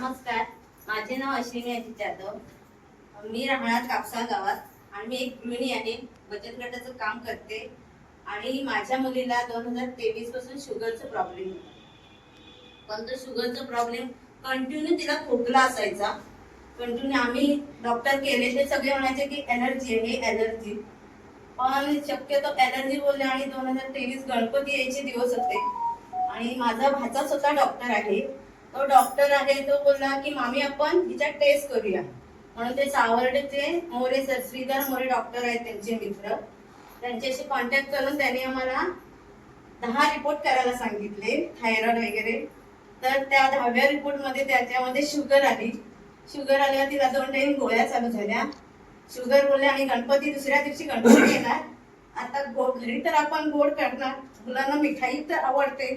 नमस्कार. माझे नाव अश्विनी अजित जाधव. मी राहणार कापसा गावात आणि मी एक गृहिणी आहे. बचत गटाचं काम करते. आणि माझ्या मुलीला दोन हजार तेवीसपासून शुगरचा प्रॉब्लेम होता पण तो शुगरचा प्रॉब्लेम कंटिन्यू तिला खोकला असायचा. कंटिन्यू आम्ही डॉक्टर केले ते सगळे म्हणायचे की एलर्जी आहे एलर्जी पण शक्यतो एलर्जी बोलले आणि दोन हजार तेवीस गणपती यायचे दिवस होते. आणि माझा भाचा स्वतः डॉक्टर आहे. तो डॉक्टर आहे तो बोलला की मामी आपण हिच्या टेस्ट करूया. म्हणून ते सावर्डेचे मोरे सर श्रीधर मोरे डॉक्टर आहेत त्यांचे मित्र. त्यांच्याशी कॉन्टॅक्ट करून त्यांनी आम्हाला दहा रिपोर्ट करायला सांगितले थायरॉइड वगैरे. तर त्या दहाव्या रिपोर्टमध्ये त्याच्यामध्ये शुगर आली. शुगर आल्यावर तिला दोन टाईम गोळ्या चालू झाल्या. शुगर बोलले आणि गणपती दुसऱ्या दिवशी गणपती येणार. आता गोड घरी तर आपण गोड करणार. मुलांना मिठाई तर आवडते.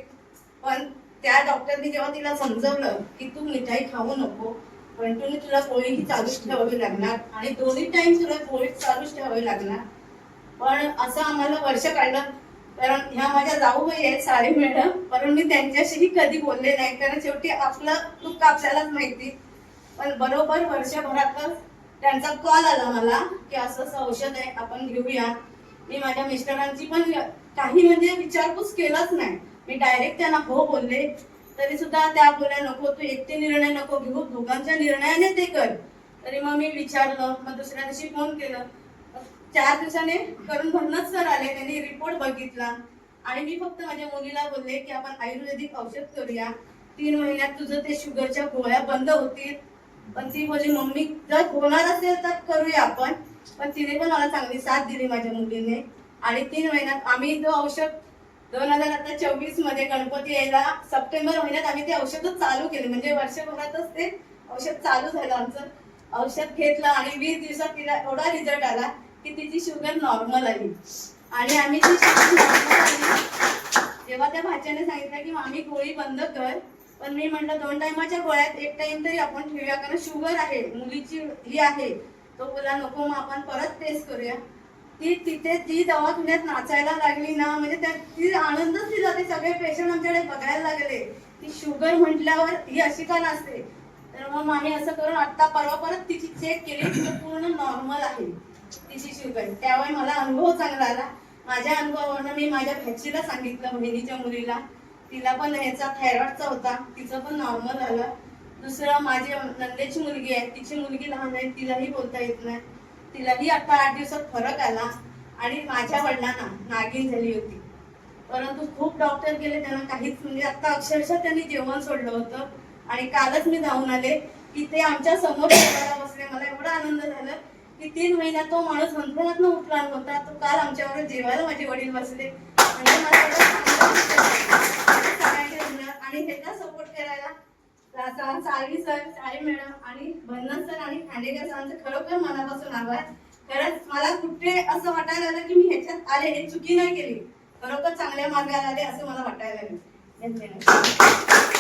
पण त्या डॉक्टरनी जेव्हा तिला समजवलं की तू मिठाई खाऊ नको कंटिन्यू तुला पोळी ही चालूच ठेवावी लागणार आणि दोन्ही टाइम तुला पोळी चालूच ठेवावी लागणार. पण असं आम्हाला वर्ष काढलं. कारण ह्या माझ्या जाऊबाई आहेत सारे मॅडम पण मी त्यांच्याशीही कधी बोलले नाही. कारण शेवटी आपलं दुःख कापसायलाच माहिती. पण बरोबर वर्षभरातच त्यांचा कॉल आला मला की असं असं औषध आहे आपण घेऊया. मी माझ्या मिस्टरांची पण काही म्हणजे विचारपूस केलाच नाही. मी डायरेक्ट त्यांना हो बोलले. तरी सुद्धा त्या बोलल्या नको तू एकटे निर्णय नको घेऊ दोघांच्या निर्णयाने ते कर. तरी मग मी विचारलं मग दुसऱ्या दिवशी फोन केलं. चार दिवसाने करून भरणच सर आले त्यांनी रिपोर्ट बघितला. आणि मी फक्त माझ्या मुलीला बोलले की आपण आयुर्वेदिक औषध करूया. तीन महिन्यात तुझं ते शुगरच्या गोळ्या बंद होतील. पण ती माझी मम्मी जर होणार असेल तर करूया आपण. पण तिने पण मला चांगली साथ दिली माझ्या मुलीने. आणि तीन महिन्यात आम्ही तो औषध दोन हजार आता चोवीसमध्ये गणपती यायला सप्टेंबर महिन्यात आम्ही ते औषध चालू केले. म्हणजे वर्षभरातच ते औषध चालू झालं आमचं. औषध घेतलं आणि वीस दिवसात तिला एवढा रिझल्ट आला की तिची शुगर नॉर्मल आली. आणि आम्ही ती शुगर नॉर्मल आली. तेव्हा त्या भाच्याने सांगितलं की आम्ही गोळी बंद कर. पण मी म्हटलं दोन टायमाच्या गोळ्यात एक टाइम तरी आपण ठेवूया. कारण शुगर आहे मुलीची ही आहे. तो बोला नको मग आपण परत टेस्ट करूया. ती तिथे ती दवाखान्यात नाचायला लागली ना म्हणजे त्या ती आनंदच दिला ते सगळे पेशंट आमच्याकडे बघायला लागले. ती शुगर म्हटल्यावर ही अशी का नसते तर मग आम्ही असं करून आत्ता परवा परत तिची चेक केली ती पूर्ण नॉर्मल आहे. तिची शुगर. त्यावेळी मला अनुभव चांगला आला. माझ्या अनुभवावरनं मी माझ्या भाचीला सांगितलं बहिणीच्या मुलीला. तिला पण ह्याचा थायरॉइडचा होता. तिचं पण नॉर्मल आलं दुसरं माझी नंदेची मुलगी आहे. तिची मुलगी लहान आहे. तिलाही बोलता येत नाही. तिलाही आता आठ दिवसात फरक आला आणि माझ्या वडिलांना नागिन झाली होती. परंतु खूप डॉक्टर गेले त्यांना काहीच म्हणजे आता अक्षरशः त्यांनी जेवण सोडलं होतं. आणि कालच मी जाऊन आले की ते आमच्यासमोर बसले. मला एवढा आनंद झाला की तीन महिन्यात तो माणूस मंत्रात उठला नव्हता. तो काल आमच्यावर जेवायला माझे वडील बसले. म्हणजे मला एवढं चांगलं वाटलं. सगळ्यांच्या जीवनात आणि ह्याचा सपोर्ट करायला सा- आली सर साळी मॅडम आणि बंधन सर आणि खांडेकर सरांचं खरोखर मनापासून आभार. खरंच मला कुठे असं वाटायला आलं की मी ह्याच्यात आले हे चुकी नाही केली. खरोखर चांगल्या मार्गाला आले असं मला वाटायला लागलं. धन्यवाद.